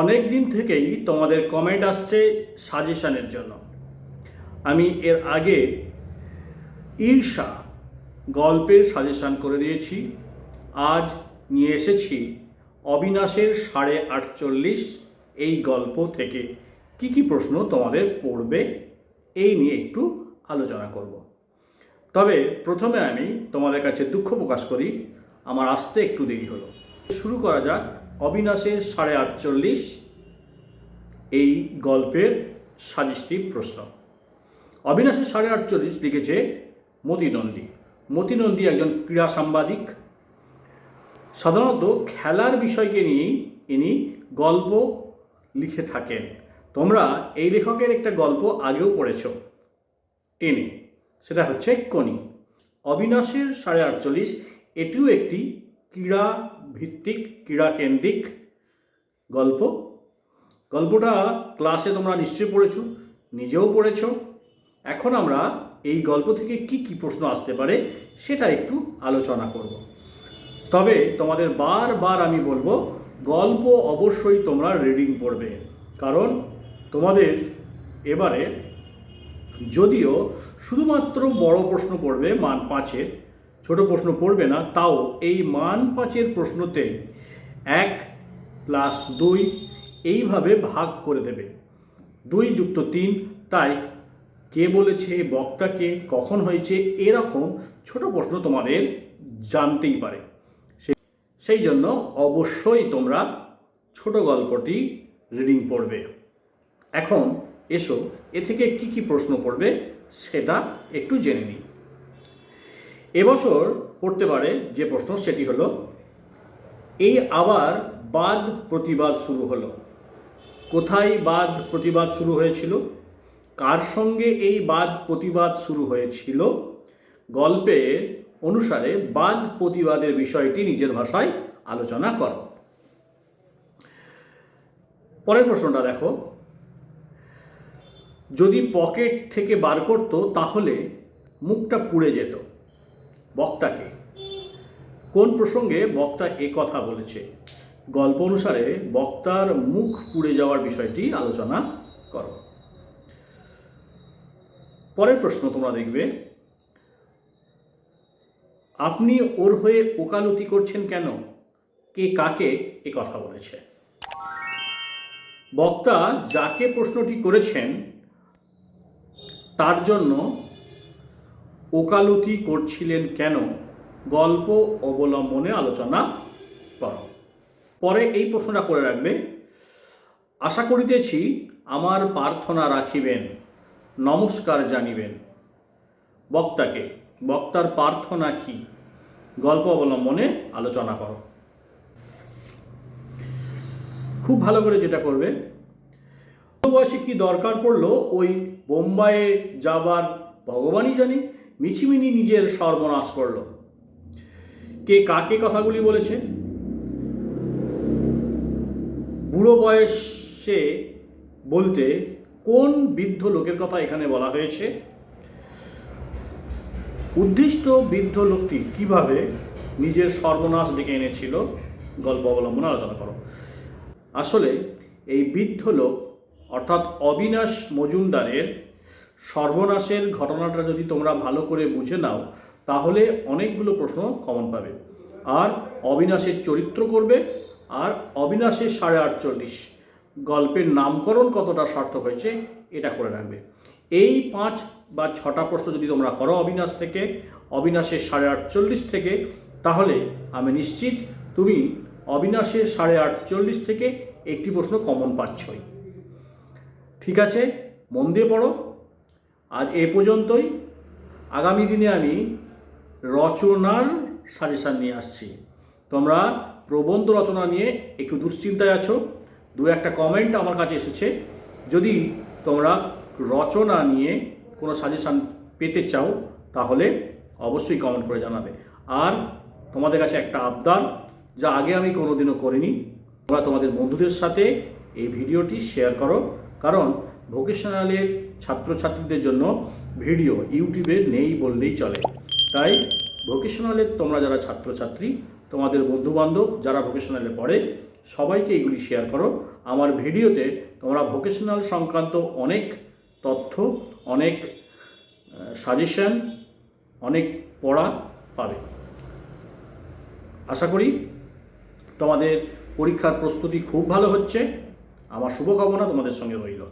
অনেক দিন থেকেই তোমাদের কমেন্ট আসছে সাজেশনের জন্য। আমি এর আগে ঈর্ষা গল্পের সাজেশন করে দিয়েছি। আজ নিয়ে এসেছি অবিনাশের সাড়ে আটচল্লিশ এই গল্প থেকে। কি কি প্রশ্ন তোমাদের পড়বে এই নিয়ে একটু আলোচনা করব। তবে প্রথমে আমি তোমাদের কাছে দুঃখ প্রকাশ করি, আমার আসতে একটু দেরি হলো। শুরু করা যাক অবিনাশের সাড়ে আটচল্লিশ। এই গল্পের সাজিষ্টিভ প্রশ্ন। অবিনাশের সাড়ে আটচল্লিশ লিখেছে মতি নন্দী। মতি নন্দী একজন ক্রীড়া সাংবাদিক। সাধারণত খেলার বিষয়কে নিয়েই ইনি গল্প লিখে থাকেন। তোমরা এই লেখকের একটা গল্প আগেও পড়েছ। টেনে। সেটা হচ্ছে কনি অবিনাশের সাড়ে আটচল্লিশ এটিও একটি ক্রীড়া ভিত্তিক ক্রীড়া কেন্দ্রিক গল্প। গল্পটা ক্লাসে তোমরা নিশ্চয়ই পড়েছ, নিজেও পড়েছো। এখন আমরা এই গল্প থেকে কি কি প্রশ্ন আসতে পারে সেটা একটু আলোচনা করব। তবে তোমাদের বারবার আমি বলব, গল্প অবশ্যই তোমরা রিডিং পড়বে। কারণ তোমাদের এবারে যদিও শুধুমাত্র বড় প্রশ্ন পড়বে মান পাঁচের ছোট প্রশ্ন পড়বে না, তাও এই মান পাঁচের প্রশ্নতে এক প্লাস দুই এইভাবে ভাগ করে দেবে। দুই যুক্ত তিন, তাই কে বলেছে বক্তাকে কখন হয়েছে, এরকম ছোট প্রশ্ন তোমাদের জানতেই পারে। সেই জন্য অবশ্যই তোমরা ছোট গল্পটি রিডিং পড়বে। এখন এসো, এ থেকে কি কি প্রশ্ন পড়বে সেটা একটু জেনে নিই। এবছর পড়তে পারে যে প্রশ্ন সেটি হলো, এই আবার বাদ প্রতিবাদ শুরু হলো। কোথায় বাদ প্রতিবাদ শুরু হয়েছিল? কার সঙ্গে এই বাদ প্রতিবাদ শুরু হয়েছিল? গল্পে অনুসারে বাদ প্রতিবাদের বিষয়টি নিজের ভাষায় আলোচনা করো। পরের প্রশ্নটা দেখো। যদি পকেট থেকে বার করতো, তাহলে মুখটা পুড়ে যেত। বক্তাকে। কোন প্রসঙ্গে বক্তা এ কথা বলেছে? গল্প অনুসারে বক্তার মুখ পুড়ে যাওয়ার বিষয়টি আলোচনা করো। পরের প্রশ্ন তোমরা দেখবে। আপনি ওর হয়ে ওকালতি করছেন কেন? কে কাকে এ কথা বলেছে? বক্তা যাকে প্রশ্নটি করেছেন, তার জন্য ওকালতি করছিলেন কেন? গল্প অবলম্বনে আলোচনা কর। পরে এই প্রশ্নটা করে রাখবে। আশা করিতেছি আমার প্রার্থনা রাখিবেন, নমস্কার জানিবেন। বক্তাকে, বক্তার প্রার্থনা কি? গল্প অবলম্বনে আলোচনা করো। খুব ভালো করে যেটা করবে। বয়সে কি দরকার পড়ল? ওই বোম্বাইয়ে যাবার ভগবানই জানে। মিছিমিনি নিজের সর্বনাশ করল। কে কাকে কথাগুলি বলেছে? বুড়ো বয়সে বলতে কোন বৃদ্ধ লোকের কথা এখানে বলা হয়েছে? উদ্দিষ্ট বৃদ্ধ লোকটি কীভাবে নিজের সর্বনাশ ডেকে এনেছিল? গল্প অবলম্বনে আলোচনা করো। আসলে এই বৃদ্ধ লোক অর্থাৎ অবিনাশ মজুমদারের সর্বনাশের ঘটনাটা যদি তোমরা ভালো করে বুঝে নাও, তাহলে অনেকগুলো প্রশ্ন কমন পাবে। আর অবিনাশের চরিত্র করবে, আর অবিনাশের সাড়ে আটচল্লিশ। গল্পের নামকরণ কতটা সার্থক হয়েছে, এটা করে রাখবে। এই পাঁচ বা ছটা প্রশ্ন যদি তোমরা করো অবিনাশ থেকে, অবিনাশের সাড়ে আটচল্লিশ থেকে, তাহলে আমি নিশ্চিত তুমি অবিনাশের সাড়ে আটচল্লিশ থেকে একটি প্রশ্ন কমন পাচ্ছই। ঠিক আছে? মন দিয়ে পড়ো। আজ এ পর্যন্তই। আগামী দিনে আমি রচনার সাজেশান নিয়ে আসছি। তোমরা প্রবন্ধ রচনা নিয়ে একটু দুশ্চিন্তায় আছো, দু একটা কমেন্ট আমার কাছে এসেছে। যদি তোমরা রচনা নিয়ে কোনো সাজেশান পেতে চাও, তাহলে অবশ্যই কমেন্ট করে জানাবে। আর তোমাদের কাছে একটা আবদার, যা আগে আমি কোনোদিনও করিনি, তোমরা তোমাদের বন্ধুদের সাথে এই ভিডিওটি শেয়ার করো। কারণ ভোকেশনালের ছাত্রছাত্রীদের জন্য ভিডিও ইউটিউবে নেই বললেই চলে। তাই ভোকেশনালের তোমরা যারা ছাত্রছাত্রী, তোমাদের বন্ধুবান্ধব যারা ভোকেশনালে পড়ে, সবাইকে এগুলি শেয়ার করো। আমার ভিডিওতে তোমরা ভোকেশনাল সংক্রান্ত অনেক তথ্য, অনেক সাজেশন অনেক পড়া পাবে। আশা করি তোমাদের পরীক্ষার প্রস্তুতি খুব ভালো হচ্ছে। আমার শুভকামনা তোমাদের সঙ্গে রইল।